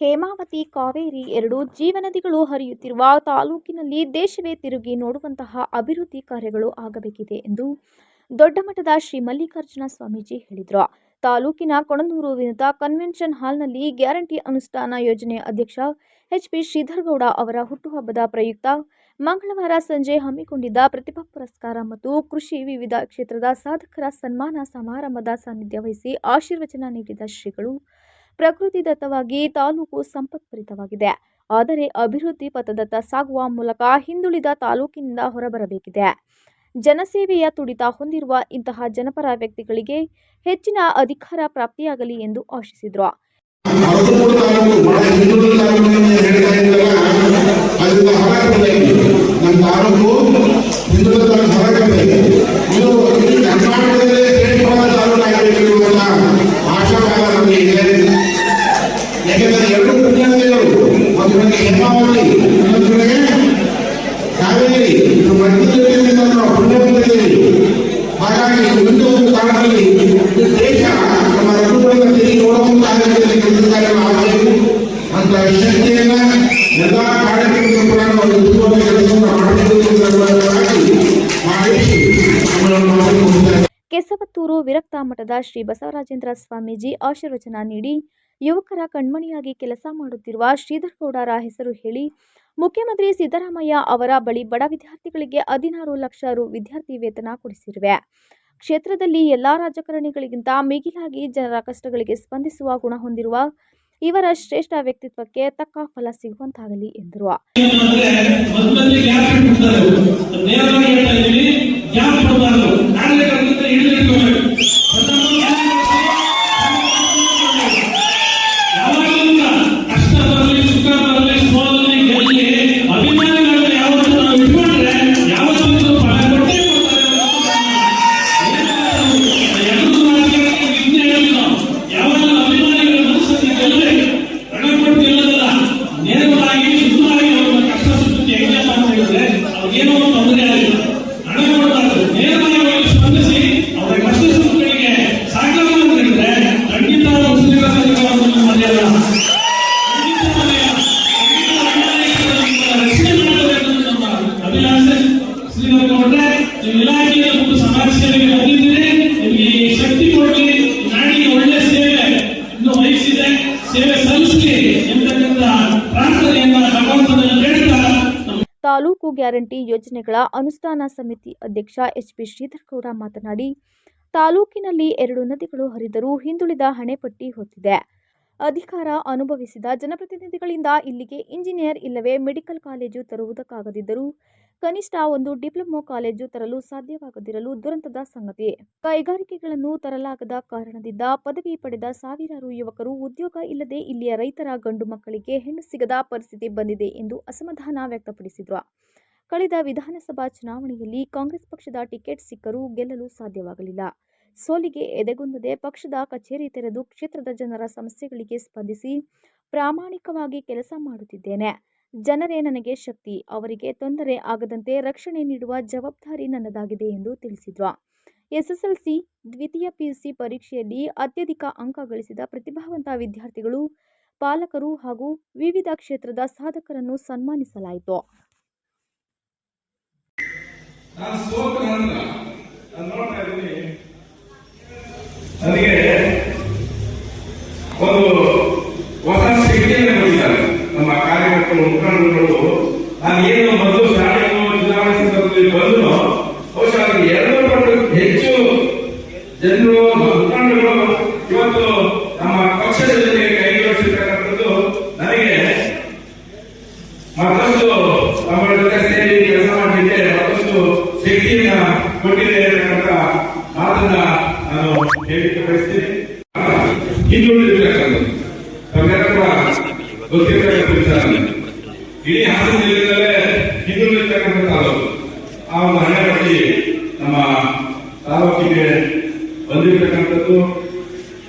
ಹೇಮಾವತಿ, ಕಾವೇರಿ ಎರಡು ಜೀವನದಿಗಳು ಹರಿಯುತ್ತಿರುವ ತಾಲೂಕಿನಲ್ಲಿ ದೇಶವೇ ತಿರುಗಿ ನೋಡುವಂತಹ ಅಭಿವೃದ್ಧಿ ಕಾರ್ಯಗಳು ಆಗಬೇಕಿದೆ ಎಂದು ದೊಡ್ಡ ಮಠದ ಶ್ರೀ ಮಲ್ಲಿಕಾರ್ಜುನ ಸ್ವಾಮೀಜಿ ಹೇಳಿದರು. ತಾಲೂಕಿನ ಕೊಣಂದೂರು ವಿನುತ ಕನ್ವೆನ್ಷನ್ ಹಾಲ್ನಲ್ಲಿ ಗ್ಯಾರಂಟಿ ಅನುಷ್ಠಾನ ಯೋಜನೆ ಅಧ್ಯಕ್ಷ ಎಚ್ ಪಿ ಶ್ರೀಧರ್ಗೌಡ ಅವರ ಹುಟ್ಟುಹಬ್ಬದ ಪ್ರಯುಕ್ತ ಮಂಗಳವಾರ ಸಂಜೆ ಹಮ್ಮಿಕೊಂಡಿದ್ದ ಪ್ರತಿಭಾ ಪುರಸ್ಕಾರ ಮತ್ತು ಕೃಷಿ ವಿವಿಧ ಕ್ಷೇತ್ರದ ಸಾಧಕರ ಸನ್ಮಾನ ಸಮಾರಂಭದ ಸಾನ್ನಿಧ್ಯ ವಹಿಸಿ ಆಶೀರ್ವಚನ ನೀಡಿದ ಶ್ರೀಗಳು ಪ್ರಕೃತಿ ದತ್ತವಾಗಿ ತಾಲೂಕು ಸಂಪತ್ಭರಿತವಾಗಿದೆ ಆದರೆ ಅಭಿವೃದ್ಧಿ ಪಥದತ್ತ ಸಾಗುವ ಮೂಲಕ ಹಿಂದುಳಿದ ತಾಲೂಕಿನಿಂದ ಹೊರಬರಬೇಕಿದೆ. ಜನಸೇವೆಯ ತುಡಿತ ಹೊಂದಿರುವ ಇಂತಹ ಜನಪರ ವ್ಯಕ್ತಿಗಳಿಗೆ ಹೆಚ್ಚಿನ ಅಧಿಕಾರ ಪ್ರಾಪ್ತಿಯಾಗಲಿ ಎಂದು ಆಶಿಸಿದರು ತಾಲೂಕು ಬಹಳ ಹಿಂದುಳಿದ ತಾಲೂಕು ಅಂತ ಹೇಳ್ತಾ ಇದ್ದಲ್ಲ ಅದರಿಂದ ಹೊರಗಡೆ ನಮ್ಮ ತಾಲೂಕು ಹಿಂದುಳಿದ ತಾಲೂಕು ಹೊರಗಡೆ ಇದು ಇಡೀ ಕರ್ನಾಟಕದಲ್ಲೇ ಶ್ರೇಷ್ಠವಾದ ತಾಲೂಕು ಆಗಬೇಕಿರುವಂತ ಆಶಾವಾದ ನಮಗೆ ಇದೆ ಯಾಕೆಂದರೆ ಎರಡು ಪುಣ್ಯನದಿಗಳು ಒಂದು ಕಡೆಗೆ ಹೇಮಾವತಿ ಇನ್ನೊಂದು ಕಡೆಗೆ ಕಾವೇರಿ ಕೆಸವತ್ತೂರು ವಿರಕ್ತ ಮಠದ ಶ್ರೀ ಬಸವರಾಜೇಂದ್ರ ಸ್ವಾಮೀಜಿ ಆಶೀರ್ವಚನ ನೀಡಿ ಯುವಕರ ಕಣ್ಮಣಿಯಾಗಿ ಕೆಲಸ ಮಾಡುತ್ತಿರುವ ಶ್ರೀಧರ್ ಗೌಡರ ಹೆಸರು ಹೇಳಿ ಮುಖ್ಯಮಂತ್ರಿ ಸಿದ್ದರಾಮಯ್ಯ ಅವರ ಬಳಿ ಬಡ ವಿದ್ಯಾರ್ಥಿಗಳಿಗೆ ಹದಿನಾರು ಲಕ್ಷ ರು ವಿದ್ಯಾರ್ಥಿ ವೇತನ ಕೊಡಿಸಿರುವೆ. ಕ್ಷೇತ್ರದಲ್ಲಿ ಎಲ್ಲಾ ರಾಜಕಾರಣಿಗಳಿಗಿಂತ ಮಿಗಿಲಾಗಿ ಜನರ ಕಷ್ಟಗಳಿಗೆ ಸ್ಪಂದಿಸುವ ಗುಣ ಹೊಂದಿರುವ ಇವರ ಶ್ರೇಷ್ಠ ವ್ಯಕ್ತಿತ್ವಕ್ಕೆ ತಕ್ಕ ಫಲ ಸಿಗುವಂತಾಗಲಿ ಎಂದರು. ಅವ್ರಿಗೇನೋ ತೊಂದರೆ ಆಗಿಲ್ಲ ಹಣ ಕೊಡಬಾರ್ದು ನೇರವಾಗಿ ಸ್ಪಂದಿಸಿ ಅವರ ಕಷ್ಟ ಸುಖಗಳಿಗೆ ಸಹಕಾರ ನೀಡಿದ್ರೆ ಖಂಡಿತ ಅವರು ಶ್ರೀರಂಗವನ್ನು ಮರೆಯಲ್ಲ ಅಭಿಲಾಷೆ. ಶ್ರೀರಂಗೌಡ್ರೆ ನೀವು ಇಲಾಖೆಯ ಒಂದು ಸಮಾಜ ಸೇವೆಗೆ ಬಂದಿದ್ದೀರಿ. ನಿಮಗೆ ಶಕ್ತಿ ಕೊಡಲಿ. ನಾಡಿಗೆ ಒಳ್ಳೆ ಸೇವೆ. ಇನ್ನು ವಹಿಸಿದೆ ಸೇವೆ ಸಲ್ಲಿಸಲಿ. ತಾಲೂಕು ಗ್ಯಾರಂಟಿ ಯೋಜನೆಗಳ ಅನುಷ್ಠಾನ ಸಮಿತಿ ಅಧ್ಯಕ್ಷ ಎಚ್ಪಿ ಶ್ರೀಧರ್ಗೌಡ ಮಾತನಾಡಿ, ತಾಲೂಕಿನಲ್ಲಿ ಎರಡು ನದಿಗಳು ಹರಿದರೂ ಹಿಂದುಳಿದ ಹಣೆಪಟ್ಟಿ ಹೊತ್ತಿದೆ. ಅಧಿಕಾರ ಅನುಭವಿಸಿದ ಜನಪ್ರತಿನಿಧಿಗಳಿಂದ ಇಲ್ಲಿಗೆ ಇಂಜಿನಿಯರ್ ಇಲ್ಲವೇ ಮೆಡಿಕಲ್ ಕಾಲೇಜು ತರುವುದಕ್ಕಾಗದಿದ್ದರೂ ಕನಿಷ್ಠ ಒಂದು ಡಿಪ್ಲೊಮೊ ಕಾಲೇಜು ತರಲು ಸಾಧ್ಯವಾಗದಿರಲು ದುರಂತದ ಸಂಗತಿ. ಕೈಗಾರಿಕೆಗಳನ್ನು ತರಲಾಗದ ಕಾರಣದಿಂದ ಪದವಿ ಪಡೆದ ಸಾವಿರಾರು ಯುವಕರು ಉದ್ಯೋಗ ಇಲ್ಲದೆ ಇಲ್ಲಿಯ ರೈತರ ಗಂಡು ಮಕ್ಕಳಿಗೆ ಹೆಣ್ಣು ಸಿಗದ ಪರಿಸ್ಥಿತಿ ಬಂದಿದೆ ಎಂದು ಅಸಮಾಧಾನ ವ್ಯಕ್ತಪಡಿಸಿದರು. ಕಳೆದ ವಿಧಾನಸಭಾ ಚುನಾವಣೆಯಲ್ಲಿ ಕಾಂಗ್ರೆಸ್ ಪಕ್ಷದ ಟಿಕೆಟ್ ಸಿಕ್ಕರೂ ಗೆಲ್ಲಲು ಸಾಧ್ಯವಾಗಲಿಲ್ಲ. ಸೋಲಿಗೆ ಎದೆಗುಂದದೆ. ಪಕ್ಷದ ಕಚೇರಿ ತೆರೆದು ಕ್ಷೇತ್ರದ ಜನರ ಸಮಸ್ಯೆಗಳಿಗೆ ಸ್ಪಂದಿಸಿ ಪ್ರಾಮಾಣಿಕವಾಗಿ ಕೆಲಸ ಮಾಡುತ್ತಿದ್ದೇನೆ. ಜನರೇ ನನಗೆ ಶಕ್ತಿ, ಅವರಿಗೆ ತೊಂದರೆ ಆಗದಂತೆ ರಕ್ಷಣೆ ನೀಡುವ ಜವಾಬ್ದಾರಿ ನನ್ನದಾಗಿದೆ ಎಂದು ತಿಳಿಸಿದ್ರು. ಎಸ್ಎಸ್ಎಲ್ಸಿ ದ್ವಿತೀಯ ಪಿಯುಸಿ ಪರೀಕ್ಷೆಯಲ್ಲಿ ಅತ್ಯಧಿಕ ಅಂಕ ಗಳಿಸಿದ ಪ್ರತಿಭಾವಂತ ವಿದ್ಯಾರ್ಥಿಗಳು, ಪಾಲಕರು ಹಾಗೂ ವಿವಿಧ ಕ್ಷೇತ್ರದ ಸಾಧಕರನ್ನು ಸನ್ಮಾನಿಸಲಾಯಿತು. ನನಗೆ ಒಂದು ಹೊಸ ಶಕ್ತಿಯನ್ನು ಕೊಟ್ಟಿದ್ದಾರೆ. ನಮ್ಮ ಏನು ಸಂದರ್ಭದಲ್ಲಿ ಬಂದು ಎರಡು ಪಟ್ಟು ಹೆಚ್ಚು ಜನರು, ಮುಖಂಡರುಗಳು ಇವತ್ತು ನಮ್ಮ ನನಗೆ ಮತ್ತಷ್ಟು ನಮ್ಮ ಕೊಟ್ಟಿದೆ ಅಂತಕ್ಕಂಥ ಮಾತನ್ನ ನಾನು ಹೇಳಿಕೆ ಬಯಸ್ತೀನಿ ಹಿಂದುಳಿದಿರ್ತಕ್ಕಂಥದ್ದು ತಮ್ಮೆಲ್ಲ ಕೂಡ ಗೊತ್ತಿರ್ತಕ್ಕಂಥ ವಿಚಾರ ಇಡೀ ಹಾಸನ ಜಿಲ್ಲೆಯಲ್ಲೇ ಹಿಂದುಳಿದಿರ್ತಕ್ಕಂಥ ತಾಲೂಕು ಆ ಒಂದು ಹಣೆಪಟ್ಟಿ ನಮ್ಮ ತಾಲೂಕಿಗೆ ಬಂದಿರತಕ್ಕಂಥದ್ದು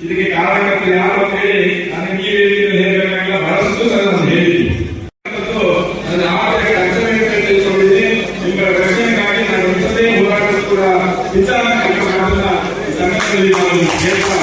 ಇದಕ್ಕೆ ಕಾರಣಕರ್ತರು ಯಾರು ಹೇಳಿ ನನಗೆ ಹೇಳಬೇಕಾಗಿಲ್ಲ ಬಹಳಷ್ಟು ಸಲ ನಾನು Graças a Deus.